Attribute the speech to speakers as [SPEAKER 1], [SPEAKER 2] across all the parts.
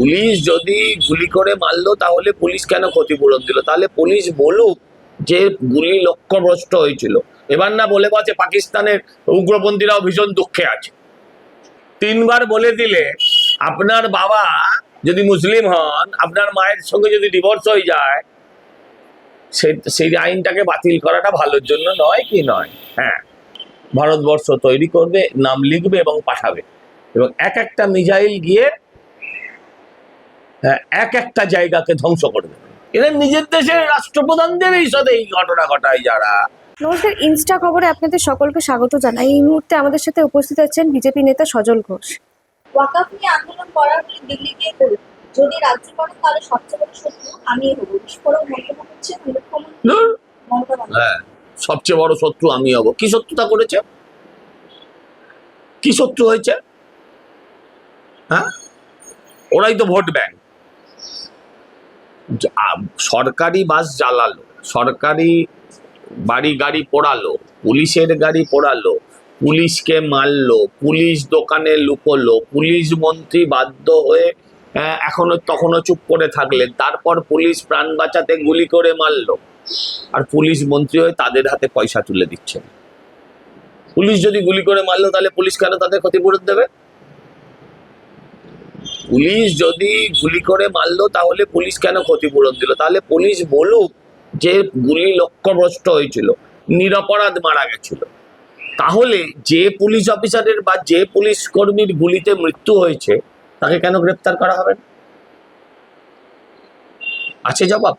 [SPEAKER 1] Police যদি গুলি করে মারলো, তাহলে পুলিশ কেন ক্ষতিপূরণ দিল? তাহলে পুলিশ বলুক যে গুলি লক্ষ্যভ্রষ্ট হয়েছিল। এবার না বলে বলছে পাকিস্তানের উগ্রপন্থীরাও ভীষণ দুঃখে আছে। তিনবার বলে দিলে আপনার বাবা যদি মুসলিম হন, আপনার মায়ের সঙ্গে যদি ডিভোর্স হয়ে যায় সেই আইনটাকে বাতিল করাটা ভালোর জন্য নয় কি নয়? হ্যাঁ ভারতবর্ষ তৈরি করবে, নাম লিখবে এবং পাঠাবে। এবং এক একটা মিজাইল গিয়ে এক একটা জায়গাকে ধ্বংস করবে এরা নিজের দেশের রাষ্ট্রপ্রধানদের এই সাথে এই ঘটনা ঘটায় যারা।
[SPEAKER 2] নমস্কার ইনস্টা খবরে আপনাদের সকলকে স্বাগত জানাই। এই মুহূর্তে আমাদের সাথে উপস্থিত আছেন বিজেপি নেতা সজল ঘোষ।
[SPEAKER 3] ওয়াকাফ নিয়ে আন্দোলন দিল্লি গিয়ে করুন যদি রাজ্য করেন তাহলে সবচেয়ে বড় শত্রু আমি হব। বিস্ফোরক মন্তব্য করছেন মুখ্যমন্ত্রী
[SPEAKER 1] হ্যাঁ সবচেয়ে বড় শত্রু আমি হব। কি শত্রুতা করেছে? কি শত্রু হয়েছে? হ্যাঁ? ওরাই তো ভোট ব্যাংক। সরকারি বাস জ্বালালো, সরকারি বাড়ি গাড়ি পোড়ালো, পুলিশের গাড়ি পোড়ালো, পুলিশকে মারলো, পুলিশ দোকানে লুকোলো, পুলিশ মন্ত্রী বাধ্য হয়ে এখনও তখনও চুপ করে থাকলেন তারপর পুলিশ প্রাণ বাঁচাতে গুলি করে মারলো। আর পুলিশ মন্ত্রী হয়ে তাদের হাতে পয়সা তুলে দিচ্ছেন। পুলিশ যদি গুলি করে মারলো, তাহলে পুলিশ কেন তাদের ক্ষতিপূরণ দেবে? পুলিশ যদি গুলি করে মারলো তাহলে পুলিশ কেন ক্ষতিপূরণ দিল? তাহলে পুলিশ বলুক যে গুলি লক্ষ্যভ্রষ্ট হয়েছিল নিরপরাধ মারা গেছিল। তাহলে যে পুলিশ অফিসারের বা যে পুলিশ কর্মীর গুলিতে মৃত্যু হয়েছে তাকে কেন গ্রেপ্তার করা হবে? আছে জবাব?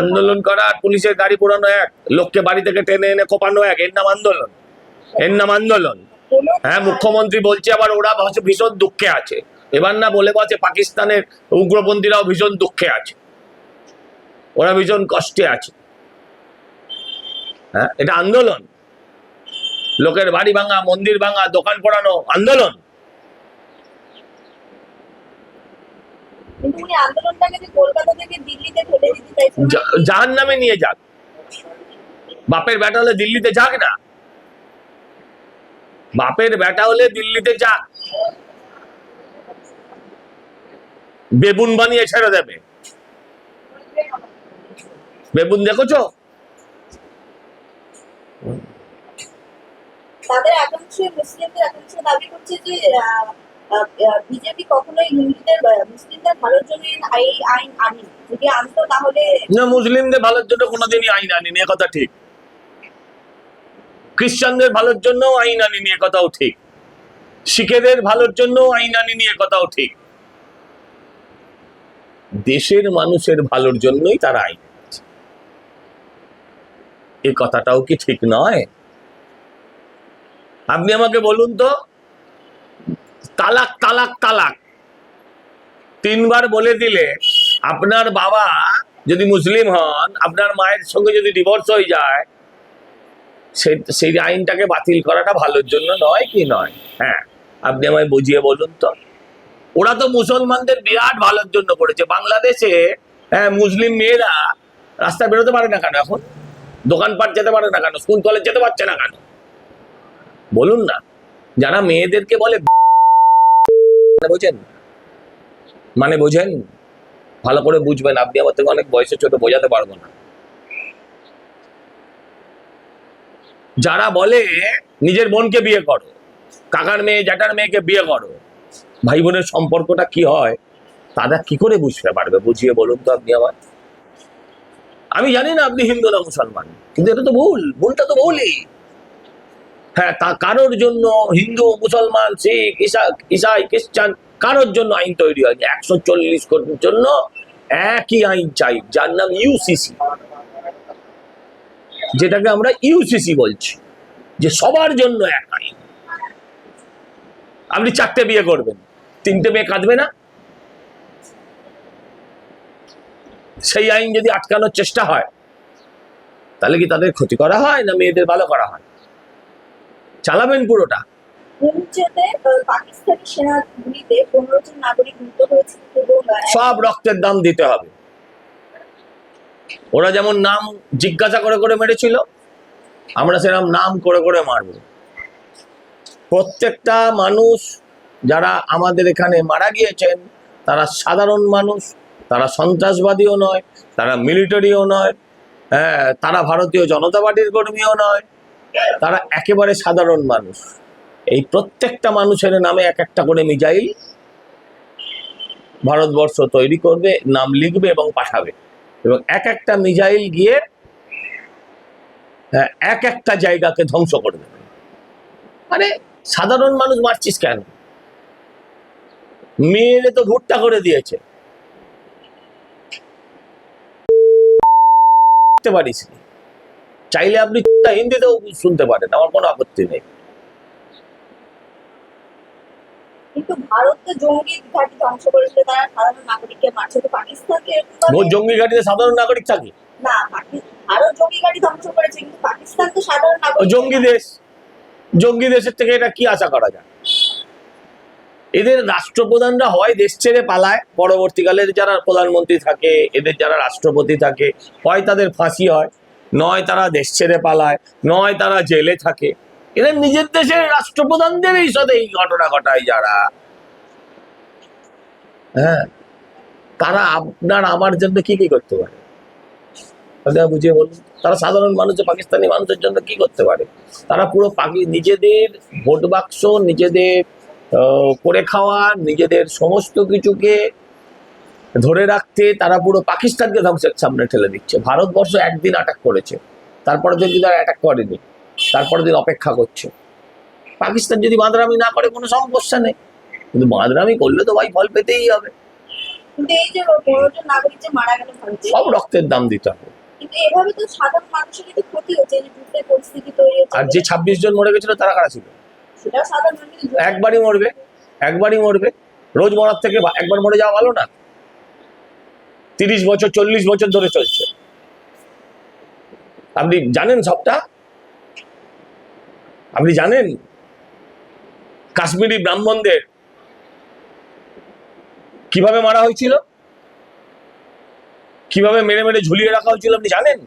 [SPEAKER 3] আন্দোলন করা
[SPEAKER 1] আর পুলিশের গাড়ি পোড়ানো এক লোককে বাড়ি থেকে টেনে এনে কোপানো এক এর নাম আন্দোলন। এর নাম আন্দোলন। হ্যাঁ মুখ্যমন্ত্রী বলছে আবার ওরা ভীষণ দুঃখে আছে। এবার না বলে বলছে পাকিস্তানের উগ্রপন্থীরাও ভীষণ দুঃখে আছে। ওরা ভীষণ কষ্টে আছে। হ্যাঁ এটা আন্দোলন। লোকের বাড়ি ভাঙা মন্দির ভাঙা দোকান পোড়ানো আন্দোলন। যার নামে নিয়ে যাক। বাপের বেটা হলে দিল্লিতে যাক না। বাপের বেটা হলে দিল্লিতে যাক বেবুন বানিয়ে ছেড়ে দেবে। বেবুন দেখেছ?
[SPEAKER 3] তাদের একাংশ মুসলিমদের একাংশ দাবি করছে যে বিজেপি কখনোই হিন্দুদের আহ, মুসলিমদের ভালোর জন্য এই আইন আনি যদি আনতো তাহলে
[SPEAKER 1] না মুসলিমদের ভালোর জন্য কোনোদিনই আইন আনিনি এ কথা ঠিক। খ্রিস্টানদের ভালোর জন্য আইন আনিনি এ কথাও ঠিক। শিখেদের ভালোর জন্য আইন আনিনি এ কথাও ঠিক। দেশের মানুষের ভালোর জন্যই তারা আইন এ কথাটাও কি ঠিক নয়? আপনি আমাকে বলুন তো, তালাক তালাক তালাক। তিনবার বলে দিলে আপনার বাবা যদি মুসলিম হন, আপনার মায়ের সঙ্গে যদি ডিভোর্স হয়ে যায় সে সেই আইনটাকে বাতিল করাটা ভালোর জন্য নয় কি নয়? হ্যাঁ আপনি আমায় বুঝিয়ে বলুন তো। ওরা তো মুসলমানদের বিরাট ভালোর জন্য করেছে। বাংলাদেশে হ্যাঁ মুসলিম মেয়েরা রাস্তায় বেরোতে পারে না কেন এখন? দোকানপাট যেতে পারে না কেন? স্কুল, কলেজ যেতে পারছে না কেন? বলুন না। যারা মেয়েদেরকে বলে মানে বোঝেন? মানে বোঝেন? ভালো করে বুঝবেন। আপনি আমার থেকে অনেক বয়সে ছোট, বোঝাতে পারব না। যারা বলে নিজের বোনকে বিয়ে করো, কাকার মেয়ে, জ্যাঠার মেয়েকে বিয়ে করো ভাই বোনের সম্পর্কটা কি হয়, তারা কি করে বুঝতে পারবে? বুঝিয়ে বলুন তো আপনি আমার আমি জানি না আপনি হিন্দু না মুসলমান, কিন্তু এটা তো ভুল, ভুলটা তো ভুলই। হ্যাঁ তা কারোর জন্য হিন্দু, মুসলমান, শিখ ইসা ইসাই খ্রিস্টান, কারোর জন্য আইন তৈরি হয়নি। একশো চল্লিশ কোটির জন্য একই আইন চাই, যার নাম ইউসিসি যেটাকে আমরা ইউসিসি বলছি যে সবার জন্য এক আইন আপনি চারটে বিয়ে করবেন তিনটে মেয়ে কাঁদবে না? সেই আইন যদি আটকানোর চেষ্টা হয় তাহলে কি তাদের ক্ষতি করা হয় না মেয়েদের ভালো করা হয়? চালাবেন পুরোটা। সব রক্তের দাম দিতে হবে। ওরা যেমন নাম জিজ্ঞাসা করে করে মেরেছিল, আমরা সেরকম নাম করে করে মারবো। প্রত্যেকটা মানুষ যারা আমাদের এখানে মারা গিয়েছেন, তারা সাধারণ মানুষ, তারা সন্ত্রাসবাদীও নয়, তারা মিলিটারিও নয় হ্যাঁ তারা ভারতীয় জনতা পার্টির কর্মীও নয়, তারা একেবারে সাধারণ মানুষ। এই প্রত্যেকটা মানুষের নামে এক একটা করে মিজাইল ভারতবর্ষ তৈরি করবে, নাম লিখবে এবং পাঠাবে। এবং এক একটা মিজাইল গিয়ে হ্যাঁ, এক একটা জায়গাকে ধ্বংস করে দেবে। মানে সাধারণ মানুষ মারছিস কেন? মেয়েরে তো ভুট্টা করে দিয়েছে। পারিস চাইলে আপনি হিন্দিতেও শুনতে পারেন আমার কোনো আপত্তি নেই
[SPEAKER 3] কিন্তু ভারত তো জঙ্গি ঘাঁটি ধ্বংস করেছে তারা সাধারণ নাগরিককে মারছে। তো পাকিস্তানকে এরকম
[SPEAKER 1] জঙ্গি ঘাটিতে সাধারণ নাগরিক থাকে?
[SPEAKER 3] না ভারত জঙ্গি ঘাঁটি ধ্বংস করেছে কিন্তু পাকিস্তান তো সাধারণ নাগরিক।
[SPEAKER 1] জঙ্গি দেশ। জঙ্গি দেশের থেকে এটা কি আশা করা যায়? এদের রাষ্ট্রপ্রধানরা হয় দেশ ছেড়ে পালায়। পরবর্তীকালে যারা প্রধানমন্ত্রী থাকে এদের যারা রাষ্ট্রপতি থাকে হয় তাদের ফাঁসি হয়। নয় তারা দেশ ছেড়ে পালায় নয় তারা জেলে থাকে। এদের নিজের দেশের রাষ্ট্রপ্রধানদেরই সাথে এই ঘটনা ঘটায় যারা। হ্যাঁ। তারা আপনার আমার জন্য কি কি করতে পারে? বুঝিয়ে বলুন। তারা সাধারণ মানুষের পাকিস্তানি মানুষের জন্য কি করতে পারে? তারা পুরো পাকি, নিজেদের ভোট বাক্স, নিজেদের করে খাওয়া, নিজেদের সমস্ত কিছুকে ধরে রাখতে তারা পুরো পাকিস্তানকে ধ্বংসের সামনে ঠেলে দিচ্ছে। ভারতবর্ষ একদিন অ্যাটাক করেছে। তারপরে দিন যদি অ্যাটাক করেনি। তারপরে দিন অপেক্ষা করছে। পাকিস্তান যদি বাঁদরামি না করে, কোনো সমস্যা নেই। কিন্তু বাঁদরামি করলে তো ভাই ফল পেতেই হবে। সব রক্তের দাম দিতে হবে। আর যে ছাব্বিশ জন মরে গেছিল তারা কারা ছিল? একবারই মরবে একবারই মরবে। রোজ মরার থেকে একবার মরে যাওয়া ভালো না? তিরিশ বছর চল্লিশ বছর ধরে চলছে। আপনি জানেন সবটা? আপনি জানেন? কাশ্মীরি ব্রাহ্মণদের কীভাবে মারা হয়েছিল? কীভাবে মেরে মেরে ঝুলিয়ে রাখা হয়েছিল আপনি জানেন?